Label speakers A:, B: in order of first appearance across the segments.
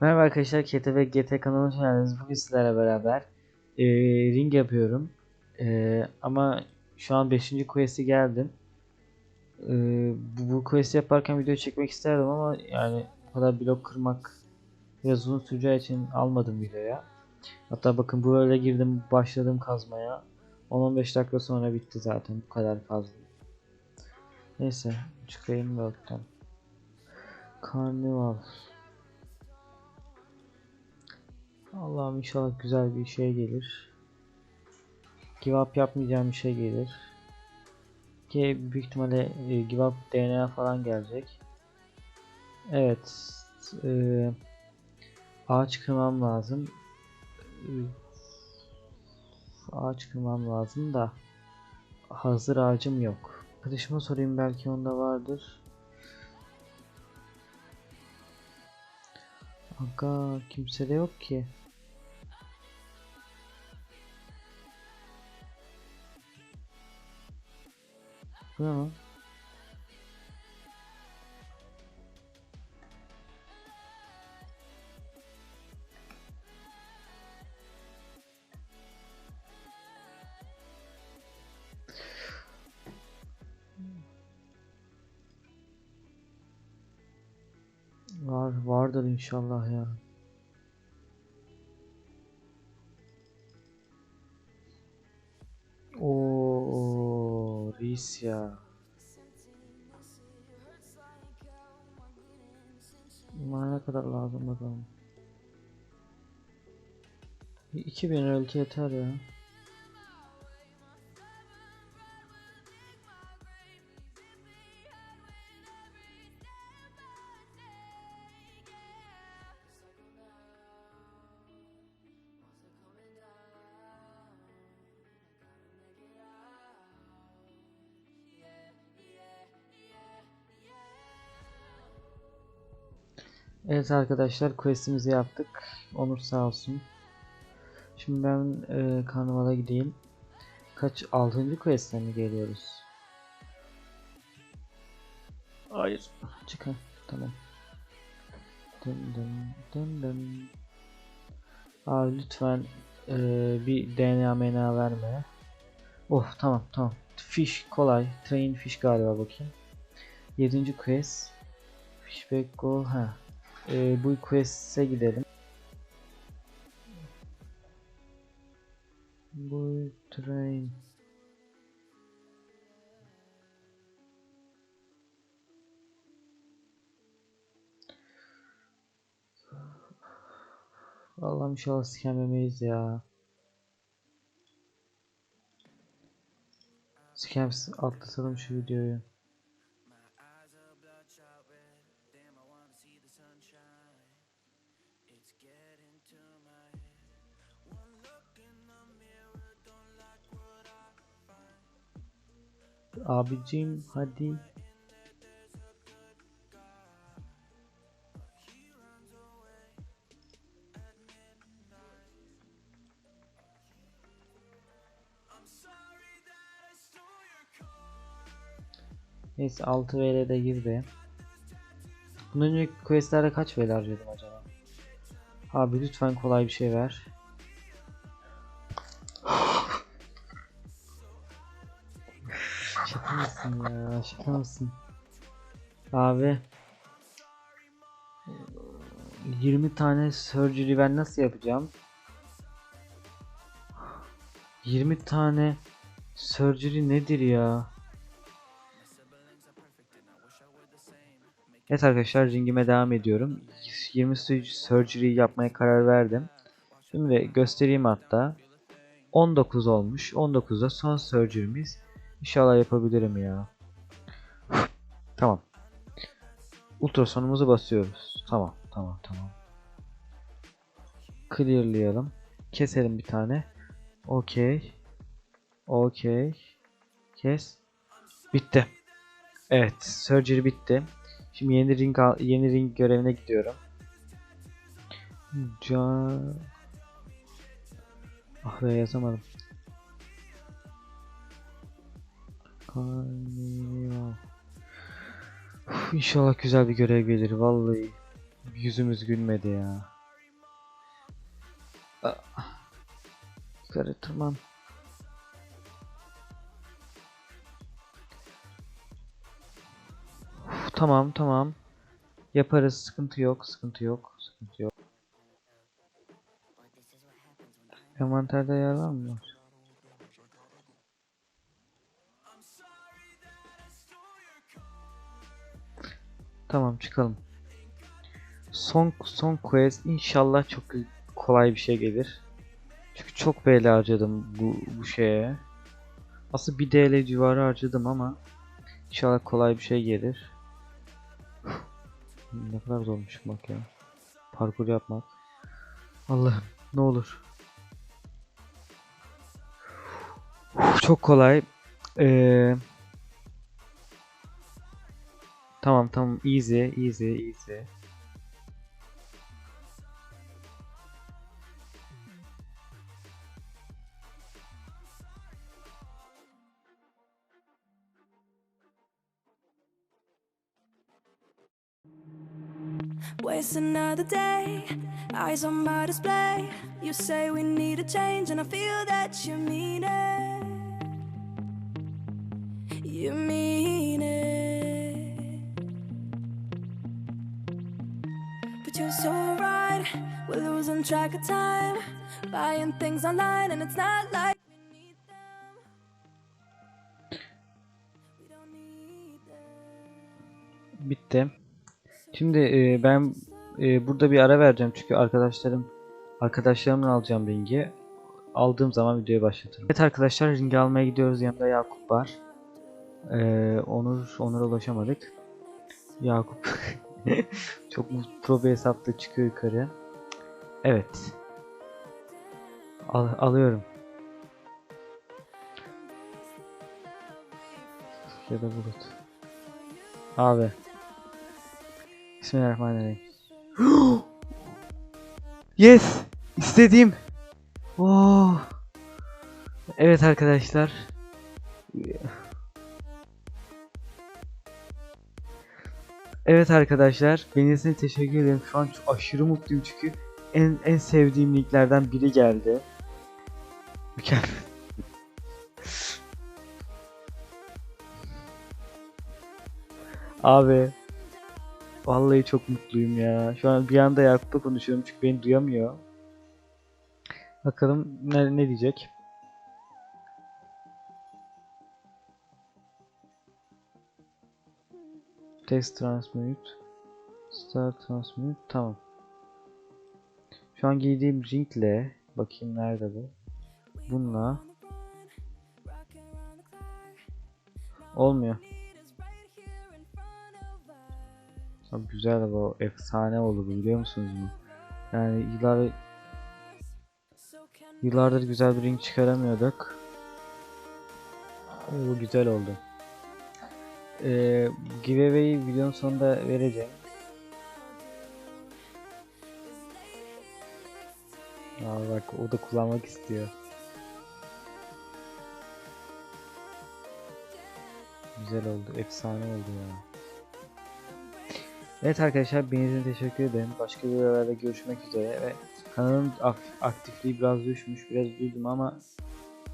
A: Merhaba arkadaşlar KTV GT kanalına hoş geldiniz. Bugün sizlerle beraber e, ring yapıyorum. E, ama şu an 5. quest'e geldim. E, bu, bu quest'i yaparken video çekmek isterdim ama yani bu kadar blok kırmak biraz uzun süreceği için almadım videoya. Hatta bakın böyle girdim başladım kazmaya. 10-15 dakika sonra bitti zaten bu kadar fazla. Neyse çıkayım work'tan. Karnival. Allah'ım inşallah güzel bir şey gelir. Give up yapmayacağım bir şey gelir. Ki büyük ihtimalle e, give up DNA falan gelecek. Evet. E, ağaç kırmam lazım. Ağaç kırmam lazım da hazır ağacım yok. Arkadaşıma sorayım belki onda vardır. Aga kimse de yok ki. Bu ne lan? Var, vardır inşallah ya. Oo, reis ya. Bana ne kadar lazım bakalım. 2000 ölçü yeter ya. Evet arkadaşlar questimizi yaptık. Onur sağ olsun. Şimdi ben e, karnavala gideyim. Kaç 6. quest'e mi geliyoruz? Hayır. Çıkar. Tamam. Dın dın dın dın. Abi lütfen e, bir DNA mena verme. Oh tamam tamam. Fish kolay. Train fish galiba bakayım. 7. quest. Fishback go. Ha. E, bu quest'e gidelim. Bu train. Allah'ım inşallah scamlemeyiz ya. Scams atlatalım şu videoyu. Abicim hadi. Neyse 6 VL'de girdi. Bundan önceki questlerde kaç VL harcadım acaba? Abi lütfen kolay bir şey ver. Mısın? Abi 20 tane surgery ben nasıl yapacağım? 20 tane surgery nedir ya? Evet arkadaşlar ringime devam ediyorum. 20 surgery yapmaya karar verdim. Şimdi göstereyim hatta. 19 olmuş. 19'da son surgery'miz. İnşallah yapabilirim ya. Tamam. Ultrasonumuzu basıyoruz. Tamam, tamam, tamam. Clearlayalım. Keselim bir tane. Okey. Okey. Kes. Bitti. Evet, surgery bitti. Şimdi yeni ring yeni ring görevine gidiyorum. Can Ah be yazamadım. Karnival. Uf, İnşallah güzel bir görev gelir vallahi. Yüzümüz gülmedi ya. Yukarı tırman. Uf, Tamam tamam. Yaparız. Sıkıntı yok. Sıkıntı yok. Sıkıntı yok. Envanterde yer var mı? Tamam çıkalım. Son son quest inşallah çok kolay bir şey gelir. Çünkü çok BL harcadım bu bu şeye. Aslında 1 DL civarı harcadım ama inşallah kolay bir şey gelir. ne kadar zormuş bak ya. Parkur yapmak. Allah'ım ne olur. Çok kolay. Ee, tamam tamam easy easy easy.
B: Waste another day, eyes on my display. You say we need a change, and I feel that you mean it. But you're so right, we're losing track of time. Buying things online, and it's not like.
A: Bitti. Şimdi e, ben e, burada bir ara vereceğim çünkü arkadaşlarım arkadaşlarımla alacağım ringi. Aldığım zaman videoyu başlatırım. Evet arkadaşlar ringi almaya gidiyoruz. Yanında Yakup var. E, Onur Onur'a ulaşamadık. Yakup çok mu- pro bir hesapla çıkıyor yukarı. Evet. Al, alıyorum. Ya da bulut. Abi. Bismillahirrahmanirrahim. yes! İstediğim. Oh. Evet arkadaşlar. Evet arkadaşlar, beğenirseniz teşekkür ederim. Şu an çok aşırı mutluyum çünkü en en sevdiğim linklerden biri geldi. Mükemmel. Abi Vallahi çok mutluyum ya. Şu an bir anda Yakup'la konuşuyorum çünkü beni duyamıyor. Bakalım ne, ne diyecek. Text transmute. Start transmute. Tamam. Şu an giydiğim ringle bakayım nerede bu. Bununla olmuyor. Abi güzel bu efsane oldu bu biliyor musunuz mu? Yani yıllar yıllardır güzel bir ring çıkaramıyorduk. Bu güzel oldu. Ee, giveaway'i videonun sonunda vereceğim. Aa bak o da kullanmak istiyor. Güzel oldu, efsane oldu ya. Evet arkadaşlar beğendiğiniz için teşekkür ederim. Başka videolarda görüşmek üzere ve kanalın ak- aktifliği biraz düşmüş. Biraz üzüldüm ama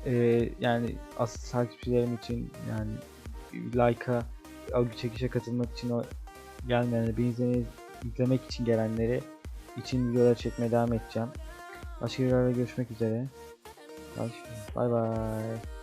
A: e, yani asıl takipçilerim için yani like'a algı çekişe katılmak için o gelmeyenleri, beni izlemek için gelenleri için videolar çekmeye devam edeceğim. Başka videolarda görüşmek üzere. Bay bay.